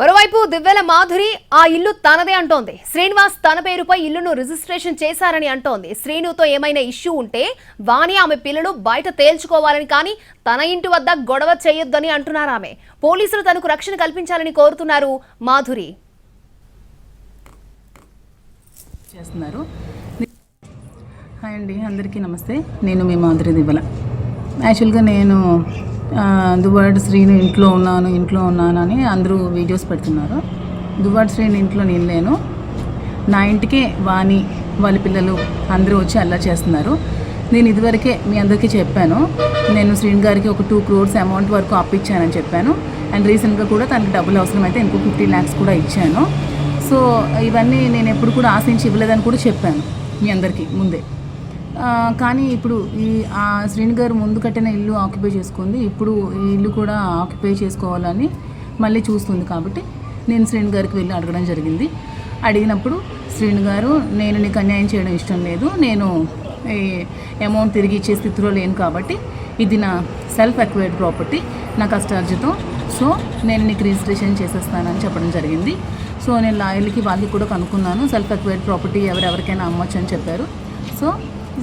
మరోవైపు దివ్వెల మాధురి ఆ ఇల్లు తనదే అంటోంది. శ్రీనివాస్ తన పేరుపై ఇల్లును రిజిస్ట్రేషన్ చేశారని అంటోంది. శ్రీనుతో ఏమైనా ఇష్యూ ఉంటే వాణి ఆమె పిల్లలు బయట తేల్చుకోవాలని కానీ తన ఇంటి వద్ద గొడవ చేయొద్దని అంటున్నారు ఆమె. పోలీసులు తనకు రక్షణ కల్పించాలని కోరుతున్నారు మాధురి. చేస్తున్నారు. హాయ్ అండి అందరికీ నమస్తే. నేను మీ మాధురి దివ్వల యాక్చువల్గా నేను దువ్వాడు శ్రీను ఇంట్లో ఉన్నాను ఇంట్లో ఉన్నాను అని అందరూ వీడియోస్ పెడుతున్నారు. దువ్వాడు శ్రీని ఇంట్లో నేను లేను. నా ఇంటికే వాణి వాళ్ళ పిల్లలు అందరూ వచ్చి అలా చేస్తున్నారు. నేను ఇదివరకే మీ అందరికీ చెప్పాను. నేను శ్రీను గారికి ఒక టూ క్రోర్స్ అమౌంట్ వరకు అప్పిచ్చానని చెప్పాను. అండ్ రీసెంట్గా కూడా తనకి డబ్బులు అవసరమైతే ఇంకో ఫిఫ్టీ ల్యాక్స్ కూడా ఇచ్చాను. సో ఇవన్నీ నేను ఎప్పుడు కూడా ఆశించి ఇవ్వలేదని కూడా చెప్పాను మీ అందరికీ ముందే. కానీ ఇప్పుడు ఈ ఆ శ్రీని గారు ముందు కట్టిన ఇల్లు ఆక్యుపై చేసుకుంది. ఇప్పుడు ఈ ఇల్లు కూడా ఆక్యుపై చేసుకోవాలని మళ్ళీ చూస్తుంది కాబట్టి నేను శ్రీని గారికి వెళ్ళి అడగడం జరిగింది. అడిగినప్పుడు శ్రీని గారు నేను నీకు అన్యాయం చేయడం ఇష్టం లేదు. నేను ఈ అమౌంట్ తిరిగి ఇచ్చే స్థితిలో లేను కాబట్టి ఇది నా సెల్ఫ్ అక్వైర్డ్ ప్రాపర్టీ నా కష్టార్జితం. సో నేను నీకు రిజిస్ట్రేషన్ చేసేస్తానని చెప్పడం జరిగింది. సో నేను లాయర్లకి వాళ్ళకి కూడా కనుక్కున్నాను. సెల్ఫ్ అక్వైర్డ్ ప్రాపర్టీ ఎవరెవరికైనా అమ్మొచ్చు అని చెప్పారు. సో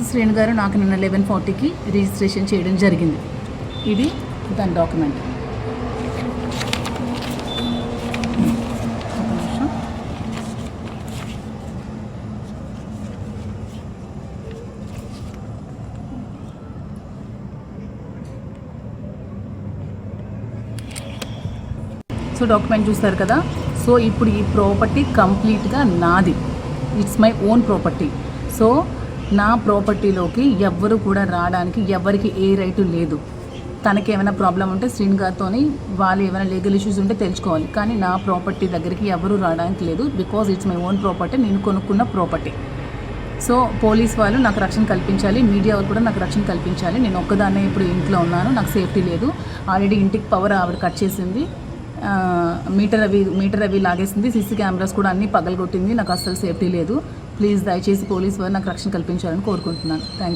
శ్రేణు గారు నాకు నిన్న లెవెన్ ఫార్టీకి రిజిస్ట్రేషన్ చేయడం జరిగింది. ఇది దాని డాక్యుమెంట్ సో డాక్యుమెంట్ చూస్తారు కదా? సో ఇప్పుడు ఈ ప్రాపర్టీ కంప్లీట్గా నాది. It's my own property so నా ప్రాపర్టీలోకి ఎవ్వరు కూడా రావడానికి ఎవరికి ఏ రైటు లేదు. తనకి ఏమైనా ప్రాబ్లం ఉంటే శ్రీని గారితోని వాళ్ళు ఏమైనా లీగల్ ఇష్యూస్ ఉంటే తెలుసుకోవాలి. కానీ నా ప్రాపర్టీ దగ్గరికి ఎవరు రావడానికి లేదు. Because it's my own property నేను కొనుక్కున్న ప్రాపర్టీ. సో పోలీస్ వాళ్ళు నాకు రక్షణ కల్పించాలి. మీడియా వాళ్ళు కూడా నాకు రక్షణ కల్పించాలి. నేను ఒక్కదాన్నే ఇప్పుడు ఇంట్లో ఉన్నాను. నాకు సేఫ్టీ లేదు. ఆల్రెడీ ఇంటికి పవర్ ఆవిడ కట్ చేసింది. మీటర్ అవి మీటర్ అవి లాగేసింది. సీసీ కెమెరాస్ కూడా అన్నీ పగలగొట్టింది. నాకు అస్సలు సేఫ్టీ లేదు. ప్లీజ్ దయచేసి పోలీస్ వారు నాకు రక్షణ కల్పించాలని కోరుకుంటున్నాను. థ్యాంక్